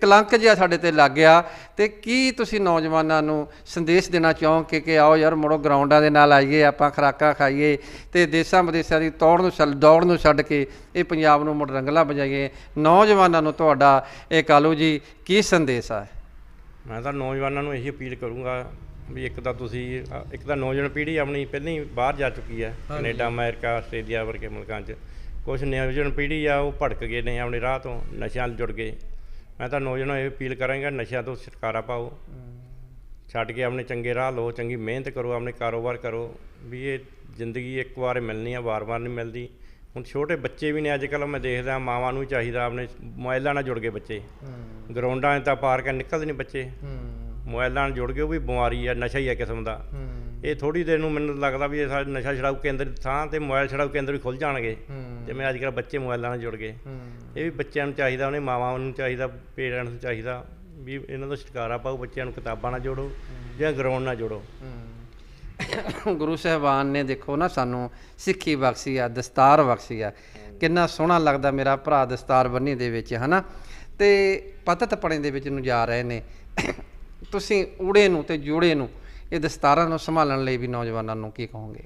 A: ਕਲੰਕ ਜਿਹਾ ਸਾਡੇ ਤੇ ਲੱਗ ਗਿਆ। ਤੇ ਕੀ ਤੁਸੀਂ ਨੌਜਵਾਨਾਂ ਨੂੰ ਸੰਦੇਸ਼ ਦੇਣਾ ਚਾਹੋਗੇ ਕਿ ਆਓ ਯਾਰ ਮੁੜੋ ਗਰਾਊਂਡਾਂ ਦੇ ਨਾਲ ਆਈਏ ਆਪਾਂ ਖੁਰਾਕਾਂ ਖਾਈਏ ਤੇ ਦੇਸਾਂ ਵਿਦੇਸਾਂ ਦੀ ਤੌੜ ਨੂੰ ਛੱਡ ਦੌੜ ਨੂੰ ਛੱਡ ਕੇ ਇਹ ਪੰਜਾਬ ਨੂੰ ਮੁੜ ਰੰਗਲਾ ਬਜਾਈਏ। ਨੌਜਵਾਨਾਂ ਨੂੰ ਤੁਹਾਡਾ ਇਹ ਕਾਲੂ ਜੀ ਕੀ ਸੰਦੇਸ਼ ਆ?
B: ਮੈਂ ਤਾਂ ਨੌਜਵਾਨਾਂ ਨੂੰ ਇਹੀ ਅਪੀਲ ਕਰੂੰਗਾ ਵੀ ਇੱਕ ਤਾਂ ਤੁਸੀਂ ਇੱਕ ਤਾਂ ਨੌਜਵਾਨ ਪੀੜ੍ਹੀ ਆਪਣੀ ਪਹਿਲਾਂ ਹੀ ਬਾਹਰ ਜਾ ਚੁੱਕੀ ਹੈ ਕੈਨੇਡਾ ਅਮਰੀਕਾ ਆਸਟ੍ਰੇਲੀਆ ਵਰਗੇ ਮੁਲਕਾਂ 'ਚ। ਕੁਝ ਨੌਜਵਾਨ ਪੀੜ੍ਹੀ ਆ ਉਹ ਭਟਕ ਗਏ ਨੇ ਆਪਣੇ ਰਾਹ ਤੋਂ ਨਸ਼ਿਆਂ ਨਾਲ ਜੁੜ ਗਏ। ਮੈਂ ਤਾਂ ਨੌਜਵਾਨਾਂ ਨੂੰ ਇਹ ਅਪੀਲ ਕਰਾਂਗਾ ਨਸ਼ਿਆਂ ਤੋਂ ਛੁਟਕਾਰਾ ਪਾਓ। ਛੱਡ ਕੇ ਆਪਣੇ ਚੰਗੇ ਰਾਹ ਲਓ ਚੰਗੀ ਮਿਹਨਤ ਕਰੋ ਆਪਣੇ ਕਾਰੋਬਾਰ ਕਰੋ। ਵੀ ਇਹ ਜ਼ਿੰਦਗੀ ਇੱਕ ਵਾਰ ਮਿਲਣੀ ਆ ਵਾਰ-ਵਾਰ ਨਹੀਂ ਮਿਲਦੀ। ਹੁਣ ਛੋਟੇ ਬੱਚੇ ਵੀ ਨੇ ਅੱਜ ਕੱਲ੍ਹ ਮੈਂ ਦੇਖਦਾ ਮਾਵਾਂ ਨੂੰ ਚਾਹੀਦਾ ਆਪਣੇ ਮੋਬਾਈਲਾਂ ਨਾਲ ਜੁੜ ਗਏ ਬੱਚੇ। ਗਰਾਊਂਡਾਂ 'ਚ ਤਾਂ ਪਾਰਕਾਂ ਨਿਕਲਦੇ ਨਹੀਂ ਬੱਚੇ। ਮੋਬਾਈਲਾਂ ਨਾਲ ਜੁੜ ਕੇ ਉਹ ਵੀ ਬਿਮਾਰੀ ਆ ਨਸ਼ਾ ਹੀ ਆ ਕਿਸਮ ਦਾ। ਇਹ ਥੋੜੀ ਦੇਰ ਨੂੰ ਮੈਨੂੰ ਲੱਗਦਾ ਵੀ ਇਹ ਸਾਡੇ ਨਸ਼ਾ ਛਡਾਊ ਕੇਂਦਰ ਥਾਂ ਤੇ ਮੋਬਾਈਲ ਛਡਾਊ ਕੇਂਦਰ ਵੀ ਖੁੱਲ ਜਾਣਗੇ। ਜਿਵੇਂ ਅੱਜ ਕੱਲ੍ਹ ਬੱਚੇ ਮੋਬਾਈਲਾਂ ਨਾਲ ਜੁੜ ਗਏ। ਇਹ ਵੀ ਬੱਚਿਆਂ ਨੂੰ ਚਾਹੀਦਾ ਉਹਨੇ ਮਾਵਾਂ ਨੂੰ ਚਾਹੀਦਾ ਪੇਰੈਂਟਸ ਨੂੰ ਚਾਹੀਦਾ ਵੀ ਇਹਨਾਂ ਦਾ ਛੁਟਕਾਰਾ ਪਾਓ ਬੱਚਿਆਂ ਨੂੰ ਕਿਤਾਬਾਂ ਨਾਲ ਜੋੜੋ ਜਾਂ ਗਰਾਊਂਡ ਨਾਲ ਜੋੜੋ।
A: ਗੁਰੂ ਸਾਹਿਬਾਨ ਨੇ ਦੇਖੋ ਨਾ ਸਾਨੂੰ ਸਿੱਖੀ ਬਖਸ਼ੀ ਆ ਦਸਤਾਰ ਬਖਸ਼ੀ ਆ। ਕਿੰਨਾ ਸੋਹਣਾ ਲੱਗਦਾ ਮੇਰਾ ਭਰਾ ਦਸਤਾਰ ਬੰਨੀ ਦੇ ਵਿੱਚ ਹਨਾ? ਤੇ ਪਤਤ ਪਣੇ ਦੇ ਵਿੱਚ ਨੂੰ ਜਾ ਰਹੇ ਨੇ। ਤੁਸੀਂ ਊੜੇ ਨੂੰ ਤੇ ਜੂੜੇ ਨੂੰ ਇਹ ਦਸਤਾਰਾਂ ਨੂੰ ਸੰਭਾਲਣ ਲਈ ਵੀ ਨੌਜਵਾਨਾਂ ਨੂੰ ਕੀ ਕਹੋਗੇ?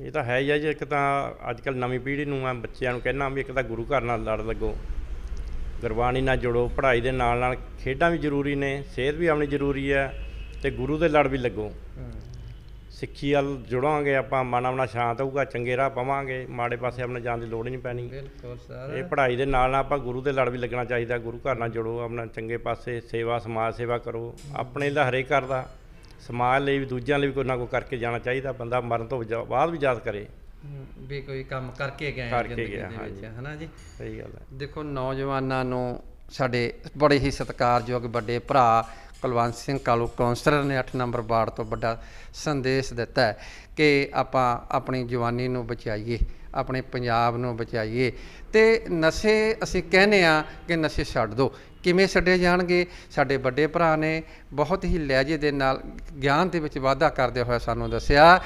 B: ਇਹ ਤਾਂ ਹੈ ਹੀ ਆ ਜੀ ਇੱਕ ਤਾਂ ਅੱਜ ਕੱਲ੍ਹ ਨਵੀਂ ਪੀੜ੍ਹੀ ਨੂੰ ਮੈਂ ਬੱਚਿਆਂ ਨੂੰ ਕਹਿਣਾ ਵੀ ਇੱਕ ਤਾਂ ਗੁਰੂ ਘਰ ਨਾਲ ਲੜ ਲੱਗੋ। ਗੁਰਬਾਣੀ ਨਾਲ ਜੁੜੋ ਪੜ੍ਹਾਈ ਦੇ ਨਾਲ ਨਾਲ ਖੇਡਾਂ ਵੀ ਜ਼ਰੂਰੀ ਨੇ ਸਿਹਤ ਵੀ ਆਪਣੀ ਜ਼ਰੂਰੀ ਹੈ ਤੇ ਗੁਰੂ ਦੇ ਲੜ ਵੀ ਲੱਗੋ। ਸਿੱਖੀ ਵੱਲ ਜੁੜਾਂਗੇ ਆਪਾਂ ਮਨ ਆਪਣਾ ਸ਼ਾਂਤ ਹੋਊਗਾ ਚੰਗੇ ਰਾਹ ਪਾਵਾਂਗੇ ਮਾੜੇ ਪਾਸੇ ਆਪਣੇ ਜਾਣ ਦੀ ਲੋੜ ਨਹੀਂ ਪੈਣੀ।
A: ਬਿਲਕੁਲ ਸਰ।
B: ਇਹ ਪੜ੍ਹਾਈ ਦੇ ਨਾਲ ਨਾਲ ਆਪਾਂ ਗੁਰੂ ਦੇ ਲੜ ਵੀ ਲੱਗਣਾ ਚਾਹੀਦਾ ਗੁਰੂ ਘਰ ਨਾਲ ਜੁੜੋ ਆਪਣਾ ਚੰਗੇ ਪਾਸੇ ਸੇਵਾ ਸਮਾਜ ਸੇਵਾ ਕਰੋ ਆਪਣੇ ਦਾ ਹਰੇਕ ਕਰਦਾ ਸਮਾਜ ਲਈ ਵੀ ਦੂਜਿਆਂ ਲਈ ਵੀ ਕੋਈ ਨਾ ਕੋਈ ਕਰਕੇ ਜਾਣਾ ਚਾਹੀਦਾ ਬੰਦਾ ਮਰਨ ਤੋਂ ਬਾਅਦ ਵੀ ਯਾਦ ਕਰੇ।
A: ਵੀ ਕੋਈ ਕੰਮ ਕਰਕੇ ਗਏ
B: ਕਰਕੇ
A: ਜ਼ਿੰਦਗੀ
B: ਗਿਆ,
A: ਦੇ ਵਿੱਚ ਹਨਾ ਜੀ?
B: ਸਹੀ ਗੱਲ ਹੈ।
A: ਦੇਖੋ ਨੌਜਵਾਨਾਂ ਨੂੰ ਸਾਡੇ ਬੜੇ ਹੀ ਸਤਿਕਾਰਯੋਗ ਵੱਡੇ ਭਰਾ ਕੁਲਵੰਤ ਸਿੰਘ ਕਾਲੂ, ਕੌਂਸਲਰ ਨੇ 8 ਨੰਬਰ ਵਾਰਡ ਤੋਂ ਵੱਡਾ ਸੰਦੇਸ਼ ਦਿੱਤਾ ਕਿ ਆਪਾਂ ਆਪਣੀ ਜਵਾਨੀ ਨੂੰ ਬਚਾਈਏ, ਆਪਣੇ ਪੰਜਾਬ ਨੂੰ ਬਚਾਈਏ। ਤੇ ਨਸ਼ੇ ਅਸੀਂ ਕਹਿੰਦੇ ਆ ਕਿ ਨਸ਼ੇ ਛੱਡ ਦਿਓ। ਕਿਵੇਂ ਛੱਡੇ ਜਾਣਗੇ? ਸਾਡੇ ਵੱਡੇ ਭਰਾ ਨੇ ਬਹੁਤ ਹੀ ਲਹਿਜੇ ਦੇ ਨਾਲ ਗਿਆਨ ਦੇ ਵਿੱਚ ਵਾਧਾ ਕਰਦੇ ਹੋਏ ਸਾਨੂੰ ਦੱਸਿਆ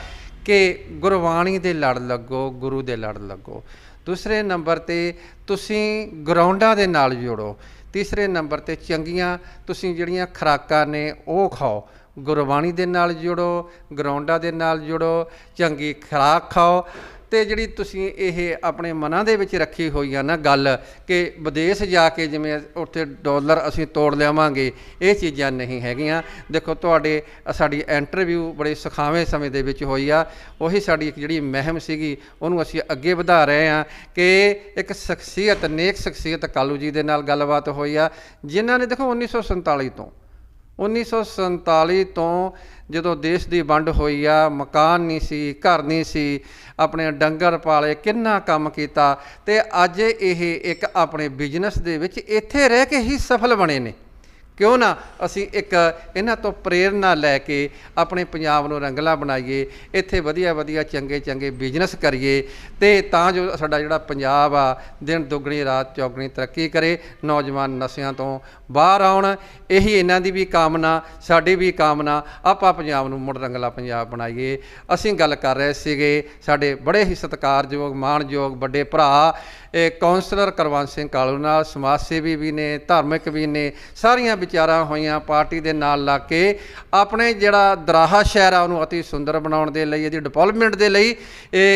A: ਕਿ ਗੁਰਬਾਣੀ ਦੇ ਲੜ ਲੱਗੋ, ਗੁਰੂ ਦੇ ਲੜ ਲੱਗੋ। ਦੂਸਰੇ ਨੰਬਰ ਤੇ ਤੁਸੀਂ ਗਰਾਊਂਡਾਂ ਦੇ ਨਾਲ ਜੁੜੋ। ਤੀਸਰੇ ਨੰਬਰ ਤੇ ਚੰਗੀਆਂ ਤੁਸੀਂ ਜਿਹੜੀਆਂ ਖੁਰਾਕਾਂ ਨੇ ਉਹ ਖਾਓ। ਗੁਰਬਾਣੀ ਦੇ ਨਾਲ ਜੁੜੋ ਗਰਾਊਂਡਾਂ ਦੇ ਨਾਲ ਜੁੜੋ, ਚੰਗੀ ਖੁਰਾਕ ਖਾਓ। ਤੇ ਜਿਹੜੀ ਤੁਸੀਂ ਇਹ ਆਪਣੇ ਮਨਾਂ ਦੇ ਵਿੱਚ ਰੱਖੀ ਹੋਈ ਆ ਨਾ ਗੱਲ ਕਿ ਵਿਦੇਸ਼ ਜਾ ਕੇ ਜਿਵੇਂ ਉੱਥੇ ਡਾਲਰ ਅਸੀਂ ਤੋੜ ਲਿਆਵਾਂਗੇ, ਇਹ ਚੀਜ਼ਾਂ ਨਹੀਂ ਹੈਗੀਆਂ। ਦੇਖੋ ਤੁਹਾਡੇ, ਸਾਡੀ ਇੰਟਰਵਿਊ ਬੜੇ ਸੁਖਾਵੇਂ ਸਮੇਂ ਦੇ ਵਿੱਚ ਹੋਈ ਆ। ਉਹੀ ਸਾਡੀ ਇੱਕ ਜਿਹੜੀ ਮਹਿਮ ਸੀਗੀ, ਉਹਨੂੰ ਅਸੀਂ ਅੱਗੇ ਵਧਾ ਰਹੇ ਆ ਕਿ ਇੱਕ ਸ਼ਖਸੀਅਤ, ਨੇਕ ਸ਼ਖਸੀਅਤ ਕਾਲੂ ਜੀ ਦੇ ਨਾਲ ਗੱਲਬਾਤ ਹੋਈ ਆ, ਜਿਨ੍ਹਾਂ ਨੇ ਦੇਖੋ 1947 ਤੋਂ 1947 ਤੋਂ ਜਦੋਂ ਦੇਸ਼ ਦੀ ਵੰਡ ਹੋਈ ਆ, ਮਕਾਨ ਨਹੀਂ ਸੀ, ਘਰ ਨਹੀਂ ਸੀ, ਆਪਣੇ ਡੰਗਰ ਪਾਲੇ ਕਿੰਨਾ ਕੰਮ ਕੀਤਾ ਤੇ ਅੱਜ ਇਹ ਇੱਕ ਆਪਣੇ ਬਿਜ਼ਨਸ ਦੇ ਵਿੱਚ ਇੱਥੇ ਰਹਿ ਕੇ ਹੀ ਸਫਲ ਬਣੇ ਨੇ। ਕਿਉਂ ਨਾ ਅਸੀਂ ਇੱਕ ਇਹਨਾਂ ਤੋਂ ਪ੍ਰੇਰਣਾ ਲੈ ਕੇ ਆਪਣੇ ਪੰਜਾਬ ਨੂੰ ਰੰਗਲਾ ਬਣਾਈਏ, ਇੱਥੇ ਵਧੀਆ ਵਧੀਆ ਚੰਗੇ ਚੰਗੇ ਬਿਜ਼ਨਸ ਕਰੀਏ ਤੇ ਤਾਂ ਜੋ ਸਾਡਾ ਜਿਹੜਾ ਪੰਜਾਬ ਆ, ਦਿਨ ਦੁੱਗਣੀ, ਰਾਤ ਚੌਗਣੀ ਤਰੱਕੀ ਕਰੇ, ਨੌਜਵਾਨ ਨਸ਼ਿਆਂ ਤੋਂ ਬਾਹਰ ਆਉਣ, ਇਹੀ ਇਹਨਾਂ ਦੀ ਵੀ ਕਾਮਨਾ, ਸਾਡੀ ਵੀ ਕਾਮਨਾ, ਆਪਾਂ ਪੰਜਾਬ ਨੂੰ ਮੁੜ ਰੰਗਲਾ ਪੰਜਾਬ ਬਣਾਈਏ। ਅਸੀਂ ਗੱਲ ਕਰ ਰਹੇ ਸੀਗੇ ਸਾਡੇ ਬੜੇ ਹੀ ਸਤਿਕਾਰਯੋਗ, ਮਾਣਯੋਗ ਵੱਡੇ ਭਰਾ ਕਾਉਂਸਲਰ ਕਰਵੰਤ ਸਿੰਘ ਕਾਲੂ ਨਾਲ, ਸਮਾਜ ਸੇਵੀ ਵੀ ਨੇ, ਧਾਰਮਿਕ ਵੀ ਨੇ, ਸਾਰੀਆਂ ਵਿਚਾਰਾਂ ਹੋਈਆਂ ਪਾਰਟੀ ਦੇ ਨਾਲ ਲਾ ਕੇ ਆਪਣੇ ਜਿਹੜਾ ਦਰਾਹਾ ਸ਼ਹਿਰ ਆ, ਉਹਨੂੰ ਅਤੀ ਸੁੰਦਰ ਬਣਾਉਣ ਦੇ ਲਈ, ਇਹਦੀ ਡਿਵੈਲਪਮੈਂਟ ਦੇ ਲਈ ਇਹ